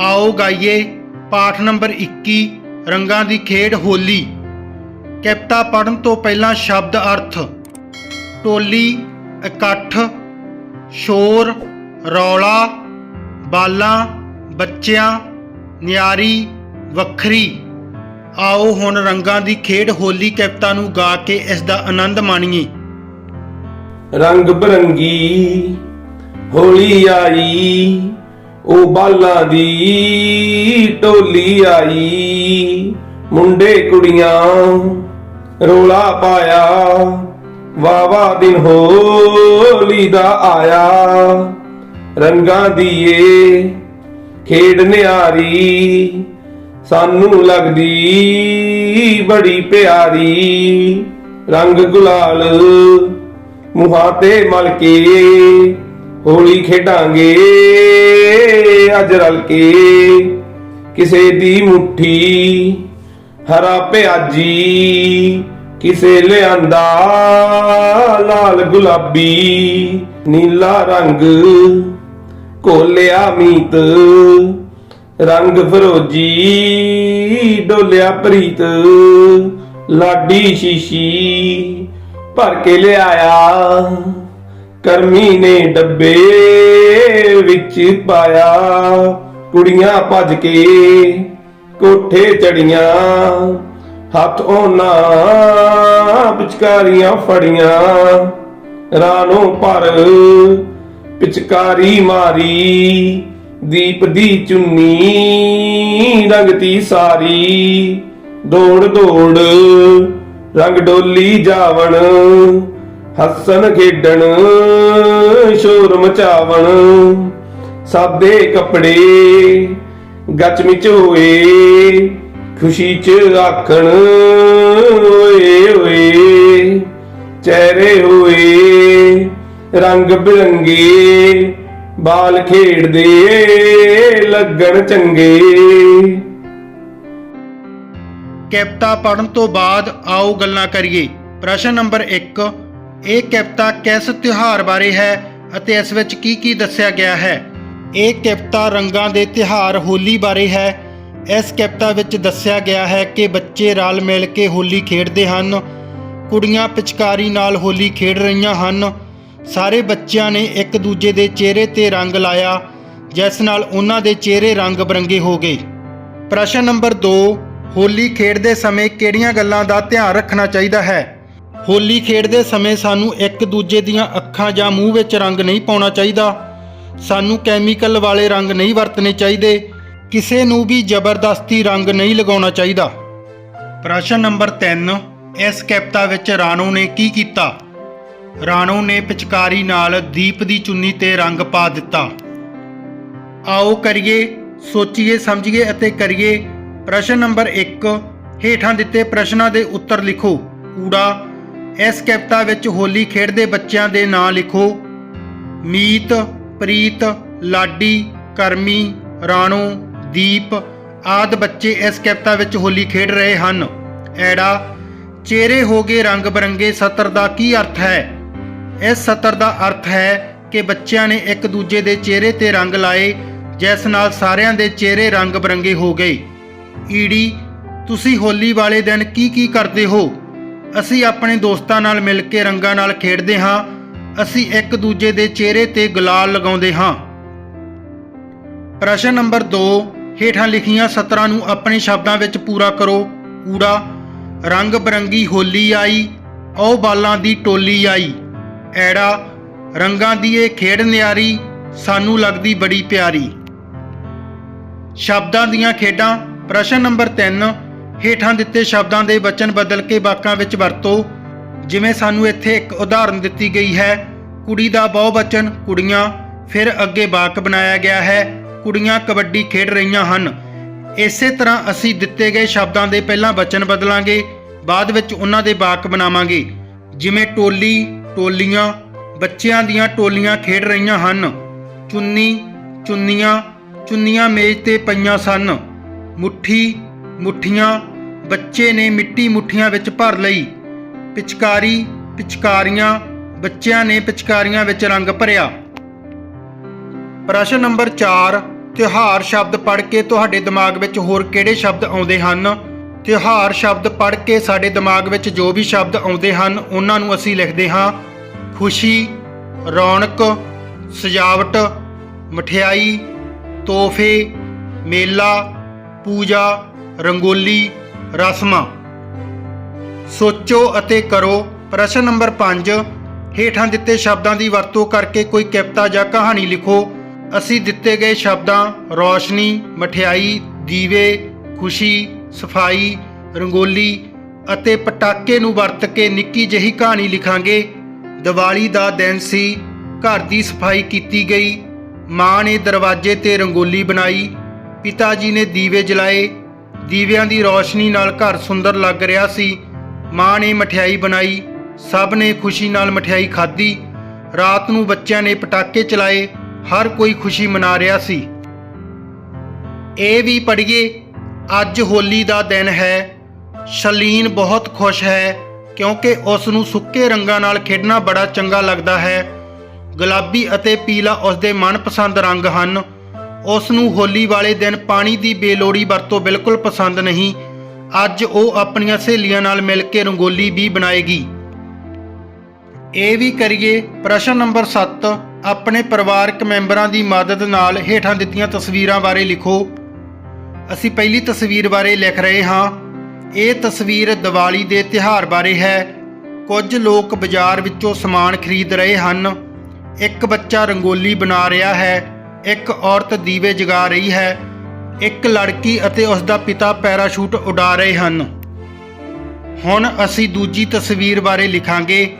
ਆਓ ਗਾਈਏ ਪਾਠ ਨੰਬਰ 21 ਰੰਗਾਂ ਦੀ ਖੇਡ ਹੋਲੀ। ਕਵਿਤਾ ਪੜਨ ਤੋਂ ਪਹਿਲਾਂ ਸ਼ਬਦ ਅਰਥ। ਟੋਲੀ, ਇਕੱਠ, ਸ਼ੋਰ, ਰੌਲਾ, ਬਾਲਾਂ, ਬੱਚਿਆਂ, ਨਿਆਰੀ, ਵੱਖਰੀ। ਆਓ ਹੁਣ ਰੰਗਾਂ ਦੀ ਖੇਡ ਹੋਲੀ ਕਵਿਤਾ ਨੂੰ ਗਾ ਕੇ ਇਸ ਦਾ ਆਨੰਦ ਮਾਣੀਏ। ਰੰਗ ਬਰੰਗੀ, ਹੋਲੀ ਆਈ। ਉਹ ਬਾਲਾਂ ਦੀ ਟੋਲੀ ਆਈ। ਮੁੰਡੇ ਕੁੜੀਆਂ ਰੋਲਾ ਪਾਇਆ। ਵਾਵਾ ਦਿਨ ਹੋਲੀ ਦਾ ਆਇਆ। ਰੰਗਾਂ ਦੀ ਏ ਖੇਡ ਨਿਆਰੀ, ਸਾਨੂੰ ਲੱਗਦੀ ਬੜੀ ਪਿਆਰੀ। ਰੰਗ ਗੁਲਾਲ ਮੁਹਾਂ ਤੇ ਮਲ ਕੇ ਹੋਲੀ ਖੇਡਾਂਗੇ, ਅੱਜ ਰਲ ਕੇ ਕਿਸੇ ਦੀ ਮੁਠੀ, ਹਰਾ ਪਿਆਜੀ, ਕਿਸੇ ਲਿਆਂਦਾ ਲਾਲ ਗੁਲਾਬੀ, ਨੀਲਾ ਰੰਗ, ਕੋਲਿਆ ਮੀਤ, ਰੰਗ ਫਰੋਜੀ, ਡੋਲਿਆ ਪ੍ਰੀਤ, ਲਾਡੀ ਸ਼ੀਸ਼ੀ ਭਰ ਕੇ ਲਿਆਇਆ। ਕਰਮੀ ਨੇ ਡੱਬੇ ਵਿੱਚ ਪਾਇਆ, ਕੁੜੀਆਂ ਭੱਜ ਕੇ ਕੋਠੇ ਚੜੀਆਂ, ਹੱਥ ਉਹਨਾਂ ਪਿਚਕਾਰੀਆਂ ਫੜੀਆਂ। ਰਾਣੋ ਪਰ ਪਿਚਕਾਰੀ ਮਾਰੀ, ਦੀਪ ਦੀ ਚੁੰਨੀ ਰੰਗਤੀ ਸਾਰੀ। ਦੌੜ ਦੌੜ ਰੰਗ ਡੋਲੀ ਜਾਵਣ ਹੱਸਣ ਖੇਡਣ, ਸ਼ੋਰ ਮਚਾਵਣ, ਸਾਦੇ ਕੱਪੜੇ ਗੱਚ ਮਿਚ ਹੋਏ, ਖੁਸ਼ੀ ਚ ਆਖਣ, ਓਏ ਓਏ, ਚਿਹਰੇ ਹੋਏ, ਰੰਗ ਬਿਰੰਗੇ, ਬਾਲ ਖੇਡਦੇ, ਲੱਗਣ ਚੰਗੇ। ਕੈਪਤਾ ਪੜਨ ਤੋਂ ਬਾਅਦ ਆਓ ਗੱਲਾਂ ਕਰੀਏ। ਪ੍ਰਸ਼ਨ ਨੰਬਰ 1 ਇਹ ਕਵਿਤਾ ਕਿਸ ਤਿਉਹਾਰ ਬਾਰੇ ਹੈ ਅਤੇ ਇਸ ਵਿੱਚ ਕੀ ਕੀ ਦੱਸਿਆ ਗਿਆ ਹੈ? ਇਹ ਕਵਿਤਾ ਰੰਗਾਂ ਦੇ ਤਿਉਹਾਰ ਹੋਲੀ ਬਾਰੇ ਹੈ। ਇਸ ਕਵਿਤਾ ਵਿੱਚ ਦੱਸਿਆ ਗਿਆ ਹੈ ਕਿ ਬੱਚੇ ਰਲ ਮਿਲ ਕੇ ਹੋਲੀ ਖੇਡਦੇ ਹਨ। ਕੁੜੀਆਂ ਪਿਚਕਾਰੀ ਨਾਲ ਹੋਲੀ ਖੇਡ ਰਹੀਆਂ ਹਨ। ਸਾਰੇ ਬੱਚਿਆਂ ਨੇ ਇੱਕ ਦੂਜੇ ਦੇ ਚਿਹਰੇ ਤੇ ਰੰਗ ਲਾਇਆ, ਜਿਸ ਨਾਲ ਉਹਨਾਂ ਦੇ ਚਿਹਰੇ ਰੰਗ ਬਰੰਗੇ ਹੋ ਗਏ। ਪ੍ਰਸ਼ਨ ਨੰਬਰ 2 ਹੋਲੀ ਖੇਡਦੇ ਸਮੇਂ ਕਿਹੜੀਆਂ ਗੱਲਾਂ ਦਾ ਧਿਆਨ ਰੱਖਣਾ ਚਾਹੀਦਾ ਹੈ? ਹੋਲੀ ਖੇਡਦੇ ਸਮੇਂ ਸਾਨੂੰ ਇੱਕ ਦੂਜੇ ਦੀਆਂ ਅੱਖਾਂ ਜਾਂ ਮੂੰਹ ਵਿੱਚ ਰੰਗ ਨਹੀਂ ਪਾਉਣਾ ਚਾਹੀਦਾ। ਸਾਨੂੰ ਕੈਮੀਕਲ ਵਾਲੇ ਰੰਗ ਨਹੀਂ ਵਰਤਣੇ ਚਾਹੀਦੇ। ਕਿਸੇ ਨੂੰ ਵੀ ਜ਼ਬਰਦਸਤੀ ਰੰਗ ਨਹੀਂ ਲਗਾਉਣਾ ਚਾਹੀਦਾ। ਪ੍ਰਸ਼ਨ ਨੰਬਰ 3 ਇਸ ਕੈਪਤਾ ਵਿੱਚ ਰਾਣੋ ਨੇ ਕੀ ਕੀਤਾ? ਰਾਣੋ ਨੇ ਪਿਚਕਾਰੀ ਨਾਲ ਦੀਪ ਦੀ ਚੁੰਨੀ ਤੇ ਰੰਗ ਪਾ ਦਿੱਤਾ। ਆਓ ਕਰੀਏ, ਸੋਚੀਏ, ਸਮਝੀਏ ਅਤੇ ਕਰੀਏ। ਪ੍ਰਸ਼ਨ ਨੰਬਰ 1 ਹੇਠਾਂ ਦਿੱਤੇ ਪ੍ਰਸ਼ਨਾਂ ਦੇ ਉੱਤਰ ਲਿਖੋ। ਕੂੜਾ ਇਸ ਕਵਿਤਾ ਵਿੱਚ ਹੋਲੀ ਖੇਡਦੇ ਬੱਚਿਆਂ ਦੇ ਨਾਂ ਲਿਖੋ। ਮੀਤ, ਪ੍ਰੀਤ, ਲਾਡੀ, ਕਰਮੀ, ਰਾਣੋ, ਦੀਪ ਆਦ ਬੱਚੇ ਇਸ ਕਵਿਤਾ ਵਿੱਚ ਹੋਲੀ ਖੇਡ ਰਹੇ ਹਨ। ਐੜਾ, ਚਿਹਰੇ ਹੋ ਗਏ ਰੰਗ ਬਰੰਗੇ ਸਤਰ ਦਾ ਕੀ ਅਰਥ ਹੈ? ਇਸ ਸਤਰ ਦਾ ਅਰਥ ਹੈ ਕਿ ਬੱਚਿਆਂ ਨੇ ਇੱਕ ਦੂਜੇ ਦੇ ਚਿਹਰੇ ਤੇ ਰੰਗ ਲਾਏ, ਜਿਸ ਨਾਲ ਸਾਰਿਆਂ ਦੇ ਚਿਹਰੇ ਰੰਗ ਬਰੰਗੇ ਹੋ ਗਏ। ਈੜੀ, ਤੁਸੀਂ ਹੋਲੀ ਵਾਲੇ ਦਿਨ ਕੀ ਕੀ ਕਰਦੇ ਹੋ? ਅਸੀਂ ਆਪਣੇ ਦੋਸਤਾਂ ਨਾਲ ਮਿਲ ਕੇ ਰੰਗਾਂ ਨਾਲ ਖੇਡਦੇ ਹਾਂ। ਅਸੀਂ ਇੱਕ ਦੂਜੇ ਦੇ ਚਿਹਰੇ ਤੇ ਗੁਲਾਲ ਲਗਾਉਂਦੇ ਹਾਂ। ਪ੍ਰਸ਼ਨ ਨੰਬਰ 2 ਹੇਠਾਂ ਲਿਖੀਆਂ ਸਤਰਾਂ ਨੂੰ ਆਪਣੇ ਸ਼ਬਦਾਂ ਵਿੱਚ ਪੂਰਾ ਕਰੋ। ਕੂੜਾ, ਰੰਗ ਬਰੰਗੀ ਹੋਲੀ ਆਈ ਉਹ ਬਾਲਾਂ ਦੀ ਟੋਲੀ ਆਈ। ਐੜਾ, ਰੰਗਾਂ ਦੀ ਇਹ ਖੇਡ ਨਿਆਰੀ, ਸਾਨੂੰ ਲੱਗਦੀ ਬੜੀ ਪਿਆਰੀ। ਸ਼ਬਦਾਂ ਦੀਆਂ ਖੇਡਾਂ, ਪ੍ਰਸ਼ਨ ਨੰਬਰ 3 ਹੇਠਾਂ ਦਿੱਤੇ ਸ਼ਬਦਾਂ ਦੇ ਵਚਨ ਬਦਲ ਕੇ ਵਾਕਾਂ ਵਿੱਚ ਵਰਤੋ। ਜਿਵੇਂ ਸਾਨੂੰ ਇੱਥੇ ਇੱਕ ਉਦਾਹਰਨ ਦਿੱਤੀ ਗਈ ਹੈ, ਕੁੜੀ ਦਾ ਬਹੁਵਚਨ ਕੁੜੀਆਂ, ਫਿਰ ਅੱਗੇ ਵਾਕ ਬਣਾਇਆ ਗਿਆ ਹੈ, ਕੁੜੀਆਂ ਕਬੱਡੀ ਖੇਡ ਰਹੀਆਂ ਹਨ। ਇਸੇ ਤਰ੍ਹਾਂ ਅਸੀਂ ਦਿੱਤੇ ਗਏ ਸ਼ਬਦਾਂ ਦੇ ਪਹਿਲਾਂ ਵਚਨ ਬਦਲਾਂਗੇ, ਬਾਅਦ ਵਿੱਚ ਉਹਨਾਂ ਦੇ ਵਾਕ ਬਣਾਵਾਂਗੇ। ਜਿਵੇਂ ਟੋਲੀ, ਟੋਲੀਆਂ, ਬੱਚਿਆਂ ਦੀਆਂ ਟੋਲੀਆਂ ਖੇਡ ਰਹੀਆਂ ਹਨ। ਚੁੰਨੀ, ਚੁੰਨੀਆਂ ਚੁੰਨੀਆਂ ਮੇਜ਼ ਤੇ ਪਈਆਂ ਸਨ। ਮੁੱਠੀ ਮੁੱਠੀਆਂ ਬੱਚੇ ਨੇ ਮਿੱਟੀ ਮੁੱਠੀਆਂ ਵਿੱਚ ਭਰ ਲਈ। ਪਿਚਕਾਰੀ ਪਿਚਕਾਰੀਆਂ ਬੱਚਿਆਂ ਨੇ ਪਿਚਕਾਰੀਆਂ ਵਿੱਚ ਰੰਗ ਭਰਿਆ। ਪ੍ਰਸ਼ਨ ਨੰਬਰ 4 ਤਿਉਹਾਰ ਸ਼ਬਦ ਪੜ੍ਹ ਕੇ ਤੁਹਾਡੇ ਦਿਮਾਗ ਵਿੱਚ ਹੋਰ ਕਿਹੜੇ ਸ਼ਬਦ ਆਉਂਦੇ ਹਨ? ਤਿਉਹਾਰ ਸ਼ਬਦ ਪੜ੍ਹ ਕੇ ਸਾਡੇ ਦਿਮਾਗ ਵਿੱਚ ਜੋ ਵੀ ਸ਼ਬਦ ਆਉਂਦੇ ਹਨ, ਉਹਨਾਂ ਨੂੰ ਅਸੀਂ ਲਿਖਦੇ ਹਾਂ, ਖੁਸ਼ੀ, ਰੌਣਕ, ਸਜਾਵਟ, ਮਠਿਆਈ, ਤੋਹਫੇ, ਮੇਲਾ, ਪੂਜਾ ਰੰਗੋਲੀ ਰਸਮਾਂ। ਸੋਚੋ ਅਤੇ ਕਰੋ। ਪ੍ਰਸ਼ਨ ਨੰਬਰ 5 ਹੇਠਾਂ ਦਿੱਤੇ ਸ਼ਬਦਾਂ ਦੀ ਵਰਤੋਂ ਕਰਕੇ ਕੋਈ ਕਵਿਤਾ ਜਾਂ ਕਹਾਣੀ ਲਿਖੋ। ਅਸੀਂ ਦਿੱਤੇ ਗਏ ਸ਼ਬਦਾਂ ਰੌਸ਼ਨੀ, ਮਠਿਆਈ, ਦੀਵੇ, ਖੁਸ਼ੀ, ਸਫ਼ਾਈ, ਰੰਗੋਲੀ ਅਤੇ ਪਟਾਕੇ ਨੂੰ ਵਰਤ ਕੇ ਨਿੱਕੀ ਜਿਹੀ ਕਹਾਣੀ ਲਿਖਾਂਗੇ। ਦੀਵਾਲੀ ਦਾ ਦਿਨ ਸੀ। ਘਰ ਦੀ ਸਫ਼ਾਈ ਕੀਤੀ ਗਈ। ਮਾਂ ਨੇ ਦਰਵਾਜ਼ੇ ਤੇ ਰੰਗੋਲੀ ਬਣਾਈ। ਪਿਤਾ ਜੀ ਨੇ ਦੀਵੇ ਜਲਾਏ। ਦੀਵਿਆਂ ਦੀ ਰੌਸ਼ਨੀ ਨਾਲ ਘਰ ਸੁੰਦਰ ਲੱਗ ਰਿਹਾ ਸੀ। ਮਾਂ ਨੇ ਮਠਿਆਈ ਬਣਾਈ, ਸਭ ਨੇ ਖੁਸ਼ੀ ਨਾਲ ਮਠਿਆਈ ਖਾਧੀ। ਰਾਤ ਨੂੰ ਬੱਚਿਆਂ ਨੇ ਪਟਾਕੇ ਚਲਾਏ, ਹਰ ਕੋਈ ਖੁਸ਼ੀ ਮਨਾ ਰਿਹਾ ਸੀ। ਇਹ ਵੀ ਪੜ੍ਹੀਏ, ਅੱਜ ਹੋਲੀ ਦਾ ਦਿਨ ਹੈ। ਸ਼ਲੀਨ ਬਹੁਤ ਖੁਸ਼ ਹੈ, ਕਿਉਂਕਿ ਉਸ ਨੂੰ ਸੁੱਕੇ ਰੰਗਾਂ ਨਾਲ ਖੇਡਣਾ ਬੜਾ ਚੰਗਾ ਲੱਗਦਾ ਹੈ। ਗੁਲਾਬੀ ਅਤੇ ਪੀਲਾ ਉਸ ਦੇ ਮਨਪਸੰਦ ਰੰਗ ਹਨ। ਉਸ ਨੂੰ ਹੋਲੀ ਵਾਲੇ ਦਿਨ ਪਾਣੀ ਦੀ ਬੇਲੋੜੀ ਵਰਤੋਂ ਬਿਲਕੁਲ ਪਸੰਦ ਨਹੀਂ। ਅੱਜ ਉਹ ਆਪਣੀਆਂ ਸਹੇਲੀਆਂ ਨਾਲ ਮਿਲ ਕੇ ਰੰਗੋਲੀ ਵੀ ਬਣਾਏਗੀ। ਇਹ ਵੀ ਕਰੀਏ, ਪ੍ਰਸ਼ਨ ਨੰਬਰ 7 ਆਪਣੇ ਪਰਿਵਾਰਕ ਮੈਂਬਰਾਂ ਦੀ ਮਦਦ ਨਾਲ ਹੇਠਾਂ ਦਿੱਤੀਆਂ ਤਸਵੀਰਾਂ ਬਾਰੇ ਲਿਖੋ। ਅਸੀਂ ਪਹਿਲੀ ਤਸਵੀਰ ਬਾਰੇ ਲਿਖ ਰਹੇ ਹਾਂ। ਇਹ ਤਸਵੀਰ ਦੀਵਾਲੀ ਦੇ ਤਿਉਹਾਰ ਬਾਰੇ ਹੈ। ਕੁਝ ਲੋਕ ਬਾਜ਼ਾਰ ਵਿੱਚੋਂ ਸਮਾਨ ਖਰੀਦ ਰਹੇ ਹਨ। ਇੱਕ ਬੱਚਾ ਰੰਗੋਲੀ ਬਣਾ ਰਿਹਾ ਹੈ। ਇੱਕ ਔਰਤ ਦੀਵੇ ਜਗਾ ਰਹੀ ਹੈ। ਇੱਕ ਲੜਕੀ ਅਤੇ ਉਸ ਦਾ ਪਿਤਾ ਪੈਰਾਸ਼ੂਟ ਉਡਾ ਰਹੇ ਹਨ। ਹੁਣ ਅਸੀਂ ਦੂਜੀ ਤਸਵੀਰ ਬਾਰੇ ਲਿਖਾਂਗੇ।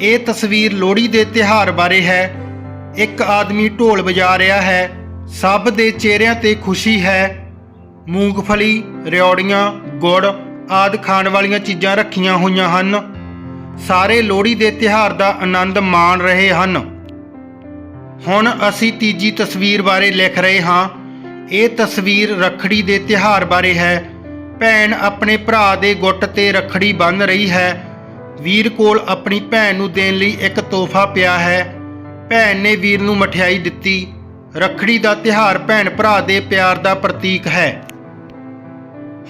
ਇਹ ਤਸਵੀਰ ਲੋਹੜੀ ਦੇ ਤਿਉਹਾਰ ਬਾਰੇ ਹੈ। ਇੱਕ ਆਦਮੀ ਢੋਲ ਵਜਾ ਰਿਹਾ ਹੈ। ਸਭ ਦੇ ਚਿਹਰਿਆਂ ਤੇ ਖੁਸ਼ੀ ਹੈ। ਮੂੰਗਫਲੀ ਰਿਉੜੀਆਂ ਗੁੜ ਆਦਿ ਖਾਣ ਵਾਲੀਆਂ ਚੀਜ਼ਾਂ ਰੱਖੀਆਂ ਹੋਈਆਂ ਹਨ। ਸਾਰੇ ਲੋਹੜੀ ਦੇ ਤਿਉਹਾਰ ਦਾ ਆਨੰਦ ਮਾਣ ਰਹੇ ਹਨ। ਹੁਣ ਅਸੀਂ ਤੀਜੀ ਤਸਵੀਰ ਬਾਰੇ ਲਿਖ ਰਹੇ ਹਾਂ। ਇਹ ਤਸਵੀਰ ਰੱਖੜੀ ਦੇ ਤਿਉਹਾਰ ਬਾਰੇ ਹੈ। ਭੈਣ ਆਪਣੇ ਭਰਾ ਦੇ ਗੁੱਟ ਤੇ ਰੱਖੜੀ ਬੰਨ੍ਹ ਰਹੀ ਹੈ। ਵੀਰ ਕੋਲ ਆਪਣੀ ਭੈਣ ਨੂੰ ਦੇਣ ਲਈ ਇੱਕ ਤੋਹਫਾ ਪਿਆ ਹੈ। ਭੈਣ ਨੇ ਵੀਰ ਨੂੰ ਮਠਿਆਈ ਦਿੱਤੀ। ਰੱਖੜੀ ਦਾ ਤਿਉਹਾਰ ਭੈਣ ਭਰਾ ਦੇ ਪਿਆਰ ਦਾ ਪ੍ਰਤੀਕ ਹੈ।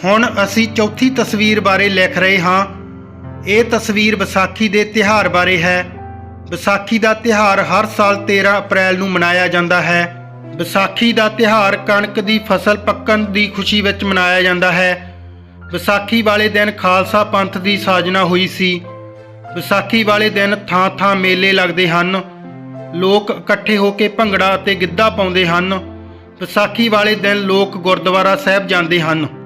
ਹੁਣ ਅਸੀਂ ਚੌਥੀ ਤਸਵੀਰ ਬਾਰੇ ਲਿਖ ਰਹੇ ਹਾਂ। ਇਹ ਤਸਵੀਰ ਵਿਸਾਖੀ ਦੇ ਤਿਉਹਾਰ ਬਾਰੇ ਹੈ। ਵਿਸਾਖੀ ਦਾ ਤਿਉਹਾਰ ਹਰ ਸਾਲ 13 ਅਪ੍ਰੈਲ ਨੂੰ ਮਨਾਇਆ ਜਾਂਦਾ ਹੈ। ਵਿਸਾਖੀ ਦਾ ਤਿਉਹਾਰ ਕਣਕ ਦੀ ਫਸਲ ਪੱਕਣ ਦੀ ਖੁਸ਼ੀ ਵਿੱਚ ਮਨਾਇਆ ਜਾਂਦਾ ਹੈ। ਵਿਸਾਖੀ ਵਾਲੇ ਦਿਨ ਖਾਲਸਾ ਪੰਥ ਦੀ ਸਾਜਨਾ ਹੋਈ ਸੀ। ਵਿਸਾਖੀ ਵਾਲੇ ਦਿਨ ਥਾਂ-ਥਾਂ ਮੇਲੇ ਲੱਗਦੇ ਹਨ। ਲੋਕ ਇਕੱਠੇ ਹੋ ਕੇ ਭੰਗੜਾ ਅਤੇ ਗਿੱਧਾ ਪਾਉਂਦੇ ਹਨ। ਵਿਸਾਖੀ ਵਾਲੇ ਦਿਨ ਲੋਕ ਗੁਰਦੁਆਰਾ ਸਾਹਿਬ ਜਾਂਦੇ ਹਨ।